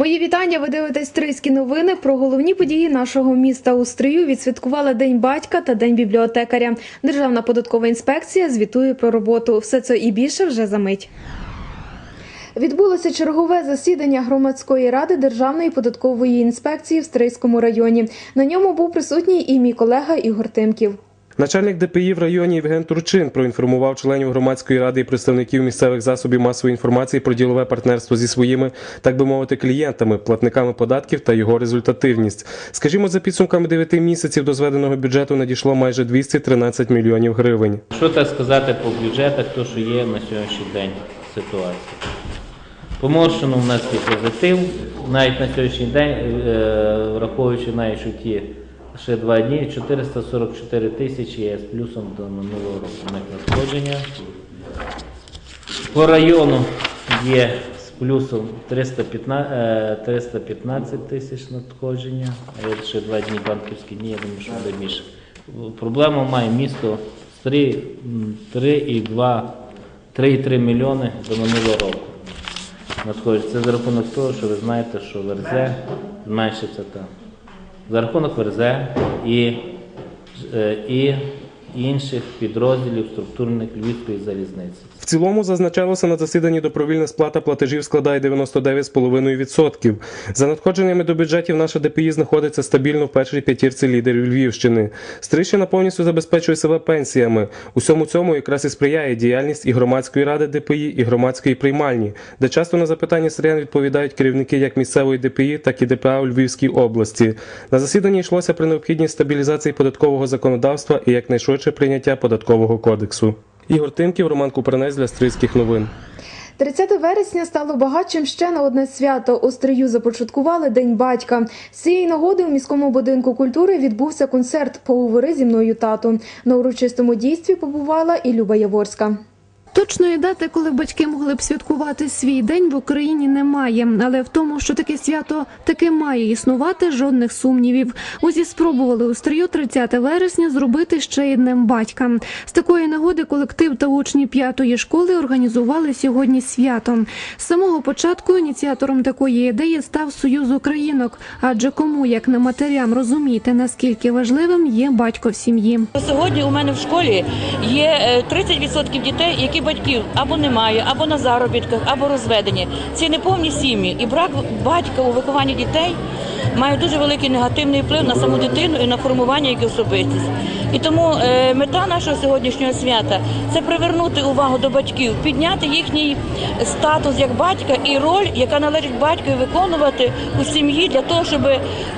Мої вітання. Ви дивитесь Стрийські новини про головні події нашого міста у Стрию. Відсвяткували День батька та День бібліотекаря. Державна податкова інспекція звітує про роботу. Все це і більше вже за мить. Відбулося чергове засідання громадської ради Державної податкової інспекції в Стрийському районі. На ньому був присутній і мій колега Ігор Тимків. Начальник ДПІ в районі Євген Турчин проінформував членів громадської ради і представників місцевих засобів масової інформації про ділове партнерство зі своїми, так би мовити, клієнтами, платниками податків та його результативність. Скажімо, за підсумками 9 місяців до зведеного бюджету надійшло майже 213 мільйонів гривень. Що так сказати по бюджетах, то що є на сьогоднішній день ситуація? По в нас є позитив, навіть на сьогоднішній день, е, враховуючи навіть що ті ще два дні, 444 тисячі є з плюсом до минулого року них надходження. По району є з плюсом 315, е, 315 тисяч надходження, а ще два дні банківські дні, я думаю, що буде більше. Проблему має місто з 3, м, 3,2 3,3 мільйони до минулого року. Надходить. Це за рахунок того, що ви знаєте, що ВРЗ зменшиться там. За рахунок ВРЗ і, е, і інших підрозділів структурних Львівської залізниці. В цілому зазначалося на засіданні добровільна сплата платежів складає 99,5%. За надходженнями до бюджетів наша ДПІ знаходиться стабільно в першій п'ятірці лідерів Львівщини. Стрищина повністю забезпечує себе пенсіями. Усьому цьому якраз і сприяє діяльність і громадської ради ДПІ, і громадської приймальні, де часто на запитання стріян відповідають керівники як місцевої ДПІ, так і ДПА у Львівській області. На засіданні йшлося про необхідність стабілізації податкового законодавства і якнайшвидше прийняття податкового кодексу. Ігор Тимків, Роман Купранець для Стрийських новин. 30 вересня стало багатшим ще на одне свято. Острию започаткували День батька. З цієї нагоди у міському будинку культури відбувся концерт Поговори зі мною тату. На урочистому дійстві побувала і Люба Яворська. Точної дати, коли батьки могли б святкувати свій день в Україні, немає. Але в тому, що таке свято таки має існувати, жодних сумнівів. Узі спробували у стрію 30 вересня зробити ще й днем батька. З такої нагоди колектив та учні п'ятої школи організували сьогодні свято. З самого початку ініціатором такої ідеї став Союз Українок. Адже кому як не матерям розуміти, наскільки важливим є батько в сім'ї. Сьогодні у мене в школі є е, 30% дітей, які батьків або немає, або на заробітках, або розведені. Це неповні сім'ї. І брак батька у вихованні дітей має дуже великий негативний вплив на саму дитину і на формування як особистість. І тому е, мета нашого сьогоднішнього свята це привернути увагу до батьків, підняти їхній статус як батька і роль, яка належить батькові виконувати у сім'ї для того, щоб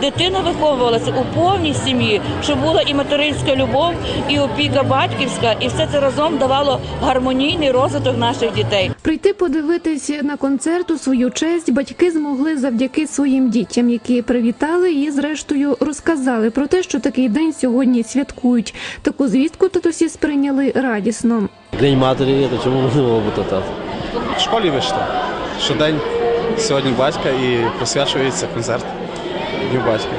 дитина виховувалася у повній сім'ї, щоб була і материнська любов, і опіка батьківська, і все це разом давало гармонійний розвиток наших дітей. Прийти подивитись на концерт у свою честь батьки змогли завдяки своїм дітям, які привітали і, зрештою, розказали про те, що такий день сьогодні святкують. Таку звістку татусі сприйняли радісно. День матері, то чому не було бути тато? В школі вийшло. Щодень сьогодні батька і присвячується концерт Дню батька.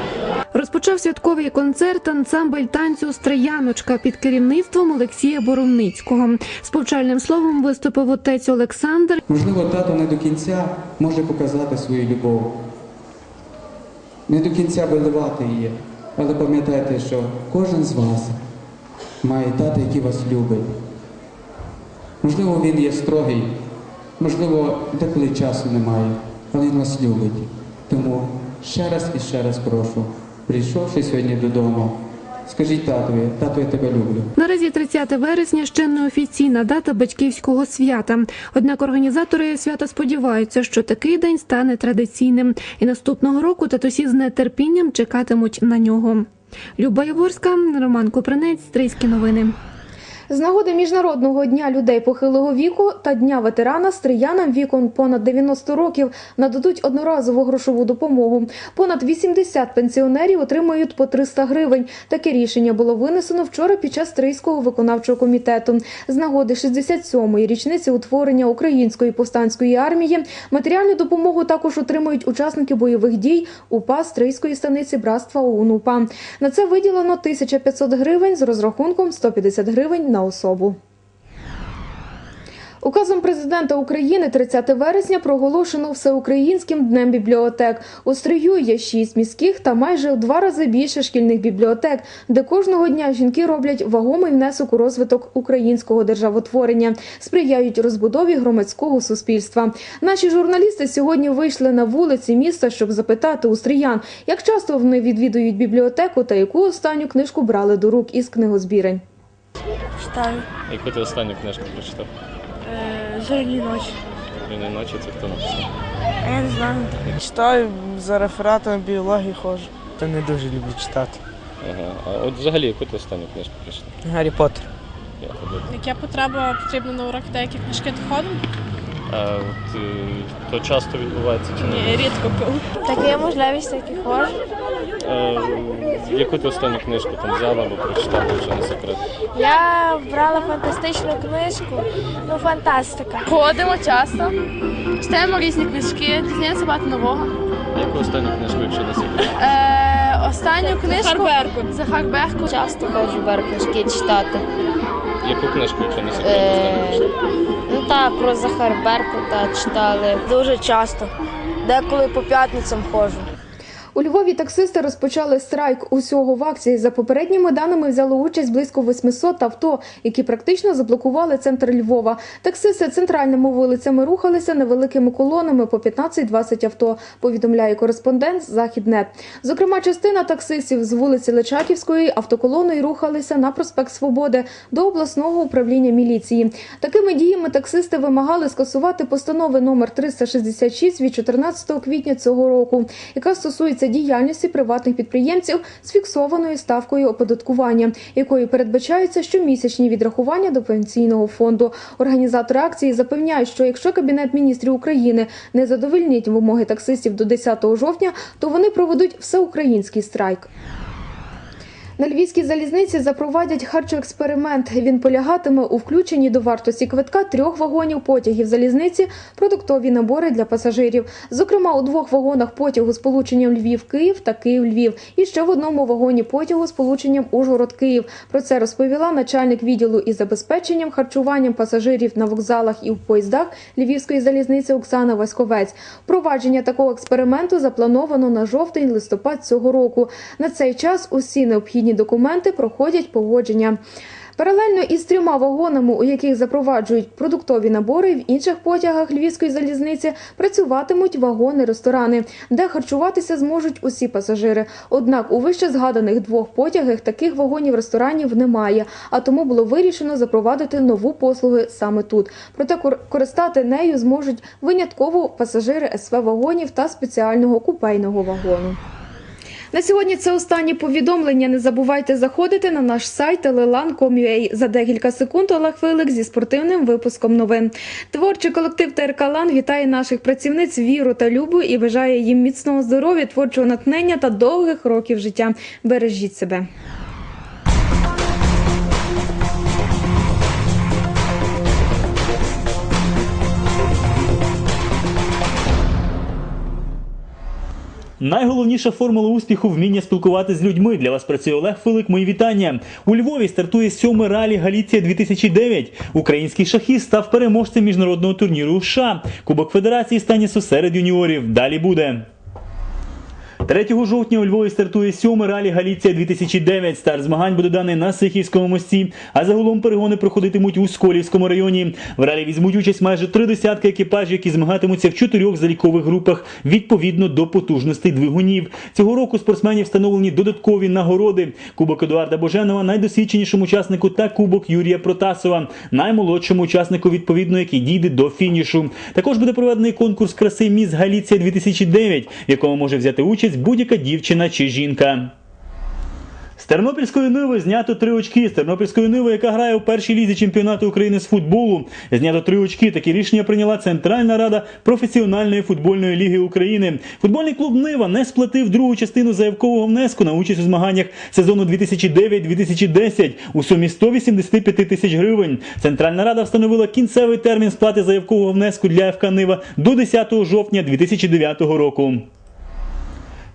Розпочав святковий концерт ансамбль танцю Стрияночка під керівництвом Олексія Боровницького. З повчальним словом виступив отець Олександр. Можливо, тато не до кінця може показати свою любов, не до кінця виливати її, але пам'ятайте, що кожен з вас має тата, який вас любить. Можливо, він є строгий, можливо, деколи часу немає, але він вас любить. Тому ще раз і ще раз прошу, прийшовши сьогодні додому, скажіть татові, тато, я тебе люблю. Наразі 30 вересня ще не офіційна дата батьківського свята. Однак організатори свята сподіваються, що такий день стане традиційним, і наступного року татусі з нетерпінням чекатимуть на нього. Люба Яворська, Роман Купринець, Стрийські новини. З нагоди міжнародного дня людей похилого віку та дня ветерана стріянам віком понад 90 років нададуть одноразову грошову допомогу. Понад 80 пенсіонерів отримають по 300 гривень. Таке рішення було винесено вчора під час Стрийського виконавчого комітету. З нагоди 67-ї річниці утворення Української повстанської армії матеріальну допомогу також отримують учасники бойових дій УПА Стрийської станиці братства ОУН УПА. На це виділено 1500 гривень з розрахунком 150 гривень на особу. Указом президента України 30 вересня проголошено всеукраїнським днем бібліотек. У Стрию є шість міських та майже у два рази більше шкільних бібліотек, де кожного дня жінки роблять вагомий внесок у розвиток українського державотворення, сприяють розбудові громадського суспільства. Наші журналісти сьогодні вийшли на вулиці міста, щоб запитати у стриян, як часто вони відвідують бібліотеку та яку останню книжку брали до рук із книгозбірень. Читаю Яку ти останню книжку прочитав? е, зоряні ночі. Рівної ночі це хто написав? А я не знаю. Читаю за рефератами біології ходжу. Та не дуже люблю читати. Ага. А от взагалі, яку ти останню книжку прочитав? Гаррі Поттер. Я. Яка потреба потрібна на урок деякі книжки доходимо? А от, е, то часто відбувається чи ні? Ні, рідко пив. Так є можливість таки ходжу. Е, яку ти останню книжку там взяла або прочитала, якщо не секрет? Я брала фантастичну книжку, ну фантастика. Ходимо часто, читаємо різні книжки, дізнаємося багато нового. Яку останню книжку, якщо не секрет? Останню книжку Захар Захар Беркут. Часто ходжу Беркнижки читати. Яку книжку, чи не секрет, Е, ну так, про Захар Беркута читали. Дуже часто. Деколи по п'ятницям ходжу. У Львові таксисти розпочали страйк усього в акції. За попередніми даними взяло участь близько 800 авто, які практично заблокували центр Львова. Таксисти центральними вулицями рухалися невеликими колонами по 15-20 авто. Повідомляє кореспондент Західнет. Зокрема, частина таксистів з вулиці Личаківської автоколоною рухалися на проспект Свободи до обласного управління міліції. Такими діями таксисти вимагали скасувати постанови номер 366 від 14 квітня цього року, яка стосується діяльності приватних підприємців з фіксованою ставкою оподаткування, якою передбачаються щомісячні відрахування до пенсійного фонду. Організатори акції запевняють, що якщо кабінет міністрів України не задовольнить вимоги таксистів до 10 жовтня, то вони проведуть всеукраїнський страйк. На львівській залізниці запровадять харчоексперимент. Він полягатиме у включенні до вартості квитка трьох вагонів потягів залізниці продуктові набори для пасажирів. Зокрема, у двох вагонах потягу з полученням Львів-Київ та Київ-Львів. І ще в одному вагоні потягу з полученням Ужгород-Київ. Про це розповіла начальник відділу із забезпеченням харчуванням пасажирів на вокзалах і в поїздах Львівської залізниці Оксана Васьковець. Впровадження такого експерименту заплановано на жовтень-листопад цього року. На цей час усі необхідні документи проходять погодження. Паралельно із трьома вагонами, у яких запроваджують продуктові набори, в інших потягах Львівської залізниці працюватимуть вагони-ресторани, де харчуватися зможуть усі пасажири. Однак у вище згаданих двох потягах таких вагонів-ресторанів немає, а тому було вирішено запровадити нову послугу саме тут. Проте користати нею зможуть винятково пасажири СВ вагонів та спеціального купейного вагону. На сьогодні це останні повідомлення. Не забувайте заходити на наш сайт telelan.com.ua. За декілька секунд Олег Филик зі спортивним випуском новин. Творчий колектив ТРК «Лан» вітає наших працівниць Віру та Любу і бажає їм міцного здоров'я, творчого натхнення та довгих років життя. Бережіть себе. Найголовніша формула успіху вміння спілкуватися з людьми. Для вас працює Олег Филик. Мої вітання. У Львові стартує сьомий ралі Галіція 2009. Український шахіст став переможцем міжнародного турніру США. Кубок Федерації станісу серед юніорів. Далі буде. 3 жовтня у Львові стартує сьоме ралі Галіція 2009. Старт змагань буде даний на Сихівському мості, а загалом перегони проходитимуть у Сколівському районі. В ралі візьмуть участь майже три десятки екіпажів, які змагатимуться в чотирьох залікових групах відповідно до потужностей двигунів. Цього року спортсменів встановлені додаткові нагороди: Кубок Едуарда Боженова, найдосвідченішому учаснику, та Кубок Юрія Протасова, наймолодшому учаснику, відповідно, який дійде до фінішу. Також буде проведений конкурс краси Міс Галіція 2009, в якому може взяти участь будь-яка дівчина чи жінка. З Тернопільської ниви знято три очки. З Тернопільської ниви, яка грає у першій лізі чемпіонату України з футболу, знято три очки. Такі рішення прийняла Центральна рада професіональної футбольної ліги України. Футбольний клуб Нива не сплатив другу частину заявкового внеску на участь у змаганнях сезону 2009-2010 у сумі 185 тисяч гривень. Центральна рада встановила кінцевий термін сплати заявкового внеску для ФК Нива до 10 жовтня 2009 року.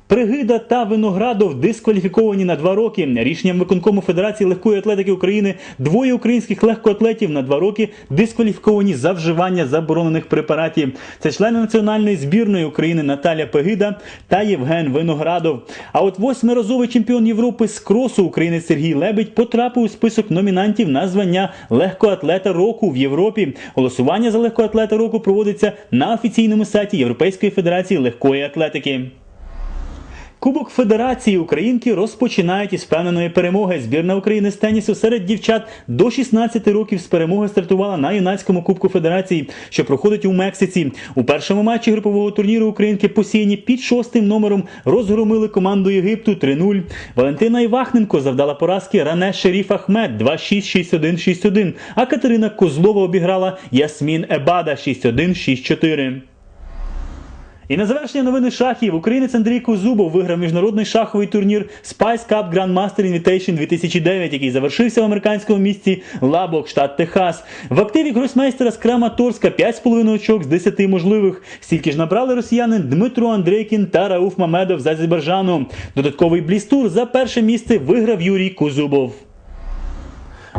Пригида та Виноградов дискваліфіковані на два роки. Рішенням виконкому Федерації легкої атлетики України двоє українських легкоатлетів на два роки дискваліфіковані за вживання заборонених препаратів. Це члени національної збірної України Наталя Пегида та Євген Виноградов. А от восьмиразовий чемпіон Європи з кросу українець Сергій Лебедь потрапив у список номінантів на звання легкоатлета року в Європі. Голосування за легкоатлета року проводиться на офіційному сайті Європейської федерації легкої атлетики. Кубок Федерації Українки розпочинають із впевненої перемоги. Збірна України з тенісу серед дівчат до 16 років з перемоги стартувала на юнацькому Кубку Федерації, що проходить у Мексиці. У першому матчі групового турніру Українки посіяні під шостим номером розгромили команду Єгипту 3-0. Валентина Івахненко завдала поразки Ране Шеріф Ахмед 2-6, 6-1, 6-1, а Катерина Козлова обіграла Ясмін Ебада 6-1, 6-4. І на завершення новини шахів українець Андрій Козубов виграв міжнародний шаховий турнір Spice Cup Grandmaster Invitation 2009, який завершився в американському місті Лабок, штат Техас. В активі гросмейстера з Краматорська 5,5 очок з 10 можливих. Стільки ж набрали росіяни Дмитро Андрейкін та Рауф Мамедов з Азербайджану. Додатковий блістур за перше місце виграв Юрій Козубов.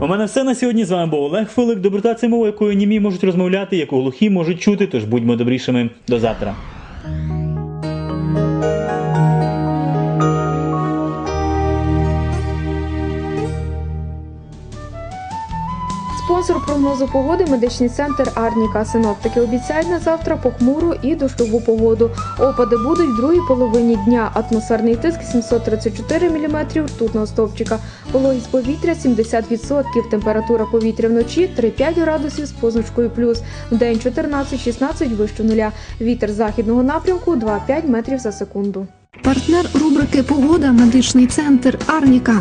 У мене все на сьогодні. З вами був Олег Филик. Доброта це мова, якою німі можуть розмовляти, яку глухі можуть чути. Тож будьмо добрішими. До завтра. 아 Спонсор прогнозу погоди медичний центр Арніка. Синоптики обіцяють на завтра похмуру і дощову погоду. Опади будуть в другій половині дня. Атмосферний тиск 734 мм ртутного стовпчика. Вологість повітря 70%. Температура повітря вночі 3-5 градусів з позначкою плюс. Вдень 14-16 вище нуля. Вітер західного напрямку 2-5 метрів за секунду. Партнер рубрики Погода медичний центр Арніка.